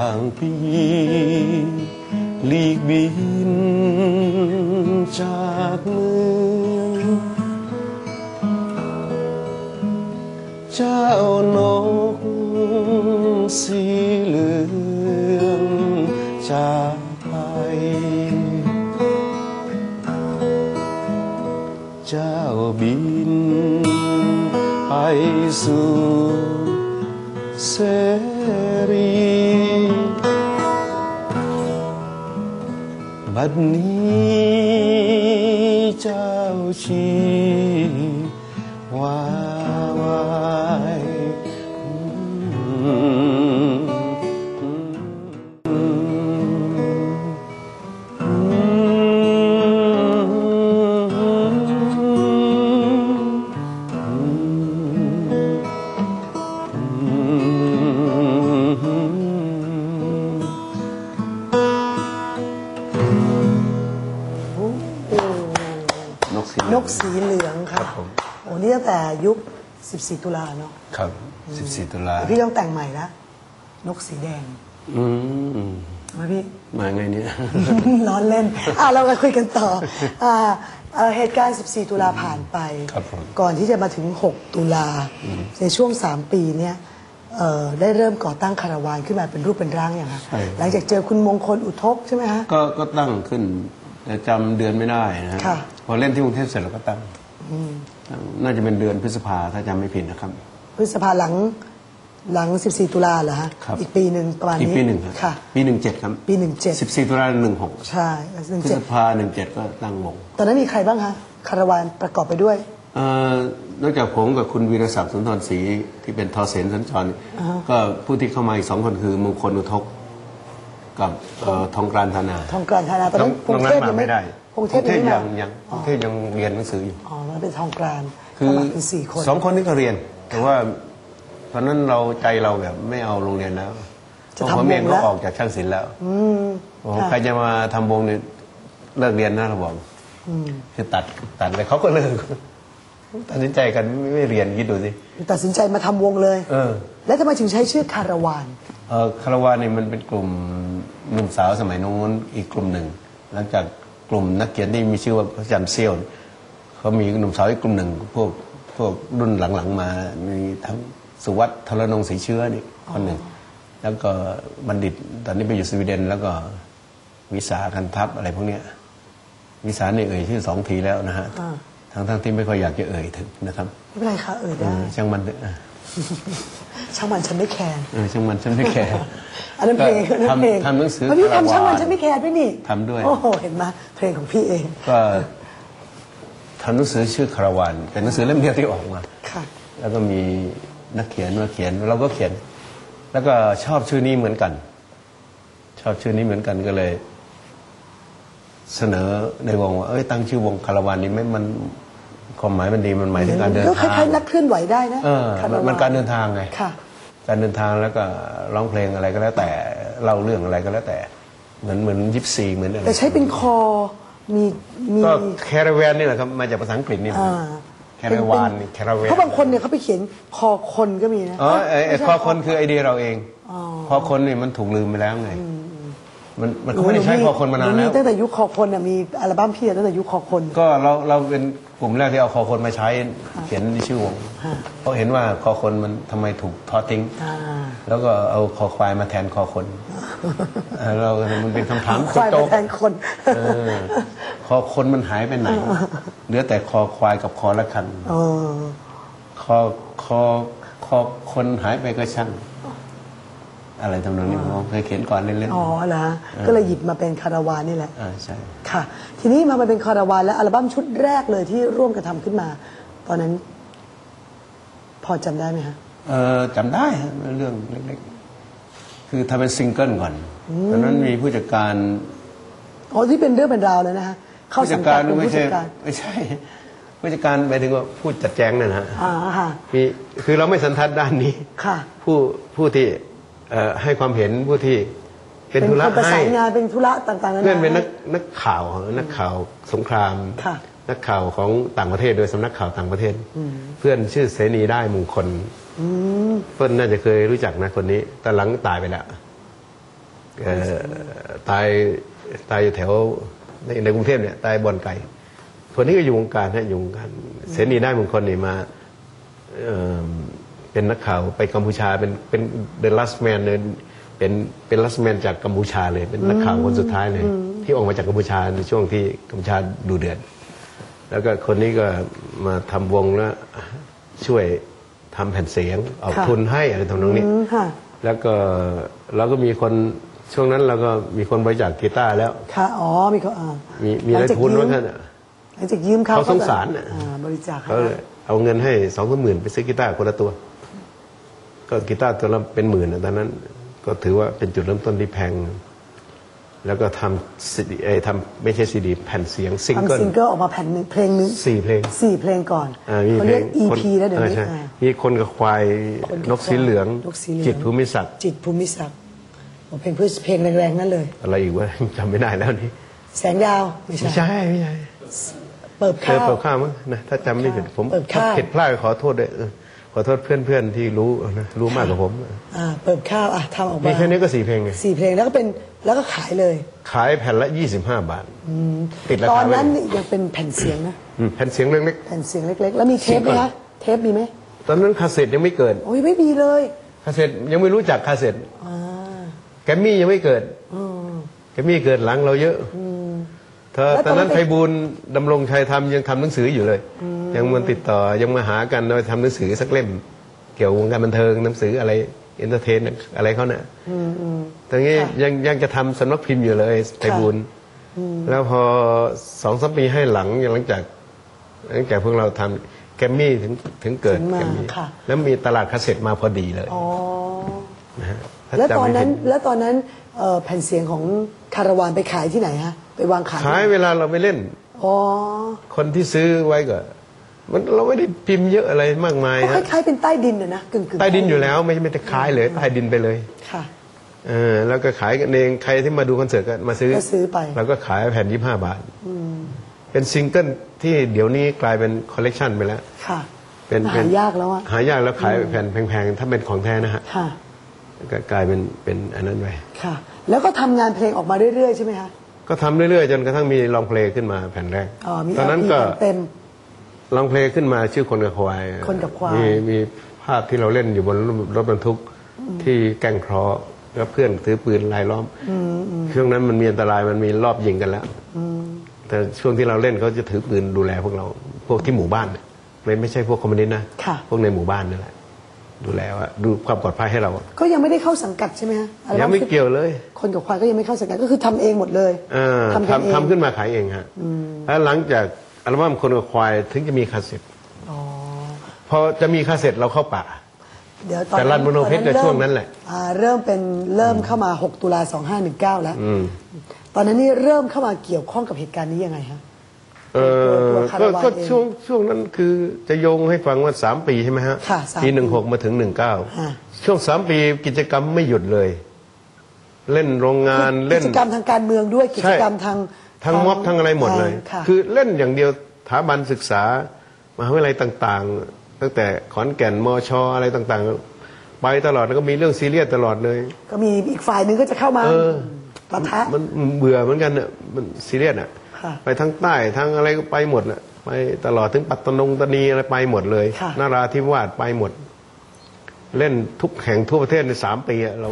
างปีหลีกบินจากเมืองเจ้านกสีเหลืองจากไปเจ้าบินไปสู่เส บัดนี้เจ้าชีวาวาย 14 ตุลาเนาะครับ 14 ตุลาแต่พี่ต้องแต่งใหม่ละนกสีแดง อืมมาพี่ มาไงเนี่ยล้อนเล่นอะเรามาคุยกันต่ออ่าเอ่อเหตุการณ์ 14 ตุลาผ่านไปครับผมก่อนที่จะมาถึง 6 ตุลา ในช่วง 3 ปีเนี่ยเอ่อได้เริ่มก่อตั้งคาราวานขึ้นมาเป็นรูปเป็นร่างอย่างคะใช่หลังจากเจอคุณมงคลอุทกใช่ไหมฮะ ก็ก็ตั้งขึ้นแต่จำเดือนไม่ได้นะฮะค่ะพอเล่นที่กรุงเทพเสร็จแล้วก็ตั้งตั้ง น่าจะเป็นเดือนพฤษภาถ้าจำไม่ผิดนะครับ พฤษภาหลังหลัง 14 ตุลาเหรอฮะครับ อีกปีหนึ่งประมาณอีกนี้ปีหนึ่งครับค่ะ ปีหนึ่งเจ็ดครับปีหนึ่งเจ็ดสิบสี่ตุลาหนึ่งหกใช่หนึ่งพฤเจ็ษดภาหนึ่งเจ็ดก็ตั้งวงตอนนั้นมีใครบ้างคะคาราวานประกอบไปด้วย เอ่อนอกจากผมกับคุณวีรศักดิ์สุนทรศรีที่เป็นทอเสนสัญจรอ่าฮะ ก็ผู้ที่เข้ามาอีกสองคนคือมงคลอุทกกับเอ่อทองกรานธนา ทองกลานธนาตอนน้อนั้งนพงน้องเทนั้นพมายังไม่ได้ พงเทพยังไม่ยัมางยังพงเทพยังเรียนหนังสืออยู่ อ๋อมันเป็นทองกลานคือประมาณเป็นสี่คน สองคนนี้ก็เรียน แต่ว่าตอนนั้นเราใจเราแบบไม่เอาโรงเรียนแล้วจะเพทำราะผมเองวงก็แล้วออกจากช่างศิลป์แล้วอืมโอ้โหค่ะใครจะมาทำวงเนี่ยเลิกเรียนนะเราบอกอืมคือตัดตัดเลยเขาก็เลิกตัดสินใจกันไม่ไม่เรียนคิดดูสิตัดสินใจมาทำวงเลย เออ แล้วทำไมถึงใช้ชื่อคาราวาน เออคาราวานเนี่ยมันเป็นกลุ่มหนุ่มสาวสมัยนู้นอีกกลุ่มหนึ่ง หลังจาก กลุ่มนักเขียนที่มีชื่อว่าพระจันทร์เซี่ยวเนี่ยเขามีหนุ่มสาวอีกกลุ่มหนึ่งพวกพวกรุ่นหลังๆมามีทั้งสุวัตทรนงศรีเชื้อนี่คนหนึ่ง แล้วก็บัณฑิตตอนนี้ไปอยู่สวีเดน แล้วก็วิสาคันทัพอะไรพวกเนี้ยวิสาเนี่ยเอ่ยชื่อสองทีแล้วนะฮะอ่าทั้งทั้งๆที่ไม่ค่อยอยากจะเอ่ยถึงนะครับไม่เป็นไรค่ะเอ่ยเอได้อช่างมันเถอะเออ ช่างมันฉันไม่แคร์เออช่างมันฉันไม่แคร์อันนั้นเพลงอันนั้นเพลงทำทำหนังสือแล้วพี่คารวทำช่างมันนฉันไม่แคร์ด้วยนี่ทำด้วยโอ้โหเห็นไหมเพลงของพี่เองก็ทำหนังสือชื่อคาราวานเป็นหนังสือเล่มเดียวที่ออกมาค่ะแล้วก็มีนักเขียนมาเขียนเราก็เขียน แล้วก็ชอบชื่อนี้เหมือนกัน ชอบชื่อนี้เหมือนกันก็เลย เสนอในวงว่าเอ้ยตั้งชื่อวงคาราวานนี้ไหม่มัน ความหมายมันดีมันหมายถึงการเดินก็คทางล้ายๆนักเคลื่อนไหวได้นะเออคมันมันการเดินทางไง ค่ะ การเดินทางแล้วก็ร้องเพลงอะไรก็แล้วแต่เล่าเรื่องอะไรก็แล้วแต่ เหมือนเหมือนยิปซีเหมือนอะไรแต่ใช้เป็นคอมีมีก็แคราแวนนี่แหละครับมาจากภาษาอังกฤษนี่แหละอ่าแคราวานนี่แคราแวนเพราะบางคนเนี่ยเขาไปเขียนคอคนก็มีนะอ๋อไอ้ไอ้ไม่ใช่คอคนคือไอเดียเราเองอ๋อคอคนนี่มันถูกลืมไปแล้วไง มันมันก็ไม่ได้ใช้คอคนมานานหแล้ว ตั้งแต่ยุคคอคนน่ะมีอัลบั้มพี่ตั้งแต่ยุคคอคน ก็เราเราเป็น กลุ่มแรกที่เอาคอคนมาใช้เขียนในชื่อวงฮะเพราะเห็นว่าคอคนมันทำไมถูกทอดทิ้งอ่าแล้วก็เอาคอควายมาแทนคอคนเออเรา มันเป็นคำถามควายโจ๊มากแทนคนๆเออคอคนมันหายไปไหนเหลือแต่คอควายกับคอละคันเออคอคอคอคนหายไปก็ช่าง อะไรทำนองนี้ผมเคยเขียนก่อนเล่นอ๋อเหรอก็เลยหยิบมาเป็นคาราวานนี่แหละๆอ่าใช่ ค่ะ ทีนี้มาเป็นคาราวานแล้วอัลบั้มชุดแรกเลยที่ร่วมกันทำขึ้นมา ตอนนั้น พอจำได้ไหมคะเออจำได้ฮะเรื่องเล็กๆ คือทำเป็นซิงเกิลก่อนตอนนั้นมีผู้จัดการอ๋อที่เป็นเรื่องเป็นราวเลยนะคะเข้าผู้สัจังดกักาดรเป็นไม่ผู้ใช่จัดการไม่ใช่ผู้จัดการหมายถึงว่าผู้จัดแจงนั่นนะฮะอ่าค่ะมีคือเราไม่สันทัดด้านนี้ค่ะ ผู้ผู้ที่ เอ่อให้ความเห็นผู้ที่เป็นเป็นธุคระนประให้สานงานเป็นธุระต่างๆนานา เพื่อนเป็นนักนักข่าวนักข่าวสงคราม ค่ะ นักข่าวของต่างประเทศโดยสำนักข่าวต่างประเทศ เพื่อนชื่อเสนีได้มงคลอืมเพื่อนน่าจะเคยรู้จักนะคนนี้ แต่หลังตายไปแล้วเอ่อตายตายอยู่แถวในในกรุงเทพเนี่ยตายบอนไก่คนนี้ก็อยู่วงการฮะอยู่วงการเสนีได้มงคลนี่มาเอ่อ เป็นนักข่าวไปกัมพูชาเป็นเป็น the last man เลยเป็นเป็น last man จากกัมพูชาเลยเป็นนักข่าวคนสุดท้ายเลยที่ออกมาจากกัมพูชาในช่วงที่กัมพูชาดูเดือดแล้วก็คนนี้ก็มาทำวงแล้วช่วยทำแผ่นเสียงออกค่ะทุนให้อะไรทำนองนี้อืมค่ะแล้วก็เราก็มีคนช่วงนั้นเราก็มีคนบริจาคกีตาร์แล้ว ค่ะ อ๋อ มีเขาอ่ามีมีหลัได้งจากทุนยืมว่าท่านอะหลังจากยืมเขาเขาสงสารก็น่ะอ่าบริจาคให้เขาเลยเอาเงินให้สองสามหมื่นไปซื้อกีตาร์คนละตัว ก็กีตาร์ตัวละเป็นหมื่นนะตอนนั้น ก็ถือว่าเป็นจุดเริ่มต้นที่แพง แล้วก็ทำซีดีเอยทำไม่ใช่ซีดี แผ่นเสียงซิงเกิลทำซิงเกิลออกมาแผ่นหนึ่งเพลงหนึงสี่เพลงสี่เพลงก่อนอ่ามีเขาเพลเรียงก EP แล้วเดี๋ยวนี้อ่าใช่อ่ามีคนกับควายคนกับนกสีเหลืองนกสีเหลือง จิตภูมิศักดิ์จิตภูมิศักดิ์โอ้เพลงเพื่อเพลงแรงๆนั่นเลย อะไรอีกวะจำไม่ได้แล้วนี่แสงดาวไม่ไม่ใช่ใช่ไม่ใช่เปิบเคข้ายวเปิดข้าวมั้งนะถ้าจำไม่ผิดผมเปิดถ้าข้าวผิดพลาดก็ขอโทษด้วยเออ ขอโทษเพื่อนๆที่รู้นะรู้มากกว่าผมอ่าเปิบข้าวอะทำออกมีมาแค่นี้ก็สี่เพลงไงสี่เพลงแล้วก็เป็นแล้วก็ขายเลย ขายแผ่นละ 25 บาทติดราตอคานไว้นั้นนี่ยังเป็นแผ่นเสียงนะอืมแผ่นเสียงเล็กแผ่นเสียงเล็ก ๆ แล้วมีเทปไหมเสียงก่อคะนเทปมีไหมๆตอนนั้นคาสเซ็ตยังไม่เกิดโอ้ยไม่มีเลยคาสเซ็ตยังไม่รู้จักคาสเซ็ตอ่าแกมมี่ยังไม่เกิดอืมแกมมี่เกิดหลังเราเยอะเธอแล้วตอนนั้นตอนนั้นไพบูลย์ดำรงชัยทำยังทำหนังสืออยู่เลย ยังมันติดต่อยังมาหากันว่าทำหนังสือสักเล่ม เกี่ยวกับวงการบันเทิงหนังสืออะไรเอนเตอร์เทนอะไรเขาเนี่ยตอนนี้ยังยังจะทำสำนักพิมพ์อยู่เลยไพบูลย์แล้วพอสองสามปีให้หลังหลังจากหลังจากพวกเราทำแกมมี่ถึงถึงเกิดถึงมาแกมมี่ค่ะแล้วมีตลาดคาสเซ็ตมาพอดีเลยอ๋อนะฮะถ้าแล้วจำตอนไม่นั้นผิดแล้วตอนนั้นเอ่อแผ่นเสียงของคาราวานไปขายที่ไหนฮะ ไปวางขายที่ขายไหนเวลาเราไปเล่น อ๋อ คนที่ซื้อไว้ก็ มันเราไม่ได้พิมพ์เยอะอะไรมากมายก็คฮะล้ายๆเป็นใต้ดินนะนะกึ่งๆใต้ดินอยู่แล้วไม่ไม่ได้ขายเลยใต้ดินไปเลยค่ะ เออแล้วก็ขายกันเองใครที่มาดูคอนเสิร์ตก็มาซื้อก็ซื้อไป เราก็ขายแผ่นยี่ห้าบาทเป็นซิงเกิลที่เดี๋ยวนี้กลายเป็นคอลเลกชันไปแล้ว ค่ะเป็นหายากแล้วอะหายากแล้วขายแผ่นแพงๆ ถ้าเป็นของแท้นะฮะค่ะ ก็กลายเป็นเป็นอันนั้นไปค่ะ แล้วก็ทำงานเพลงออกมาเรื่อยๆใช่ไหมคะ ก็ทำเรื่อยๆ จนกระทั่งมีลองเพลงขึ้นมาแผ่นแรก อ๋อมีตอนนั้น LP ก็แผ่เต็ม ลองเพลงขึ้นมาชื่อคนกับควายคนกับควาย มีมีภาพที่เราเล่นอยู่บนรถบรรทุกที่แก่งเคราะห์แล้วเพื่อนถือปืนลายล้อมช่วงนั้นมันมีอันตรายมันมีรอบยิงกันแล้วแต่ช่วงที่เราเล่นเขาจะถือปืนดูแลพวกเราพวกที่หมู่บ้านน่ะไม่ไม่ใช่พวกคอมมิวนิสต์นะค่ะพวกในหมู่บ้านนั่นแหละดูแลว่าดูความปลอดภัยให้เรา ก็ยังไม่ได้เข้าสังกัดใช่ไหมฮะอัลบั้ยังไม่เกี่ยวเลย คนกับควายก็ยังไม่เข้าสังกัดก็คือทำเองหมดเลยอ่าทำกันเองทำทำขึ้นมาขายเองฮะแล้วหลังจาก อัลบั้มคนกับควายถึงจะมีคาสเซ็ตอ๋อพอจะมีคาสเซ็ตเราเข้าป่า เดี๋ยวตอนแต่รันโมโนเพชรตอจะช่วงนั้นแหละ อ่าเริ่มเป็นเริ่มเข้ามา 6 ตุลา2519 แล้วตอนนั้นนี่เริ่มเข้ามาเกี่ยวข้องกับเหตุการณ์นี้ยังไงฮะ เออตัวคารก็วานก็เองช่วงช่วงนั้นคือจะโยงให้ฟังว่าสามปีใช่ไหมฮะค่ะสามปีหนึ่งหกมาถึงหนึ่งเก้าฮะช่วงสามปีกิจกรรมไม่หยุดเลย เล่นโรงงานเล่น กิจกรรมทางการเมืองด้วยกิจกรรมทาง ทั้งม็อบทั้งอะไรหมดเลย ค่ะคือเล่นอย่างเดียวสถาบันศึกษามหาวิทยาลัยต่างๆ ตั้งแต่ขอนแก่นมชอะไรต่างๆ ไปตลอดแล้วก็มีเรื่องซีเรียสตลอดเลย ก็มีอีกฝ่ายหนึ่งก็จะเข้ามาเออ ปะทะ มันเบื่อเหมือนกันเน่ะมันซีเรียสอะ ค่ะ ไปทั้งใต้ทั้งอะไรก็ไปหมดน่ะไปตลอดถึงปัตตนงตะนีอะไรไปหมดเลยค่ะ นาราธิวาสไปหมด เล่นทุกแห่งทั่วประเทศในสามปีอะเรา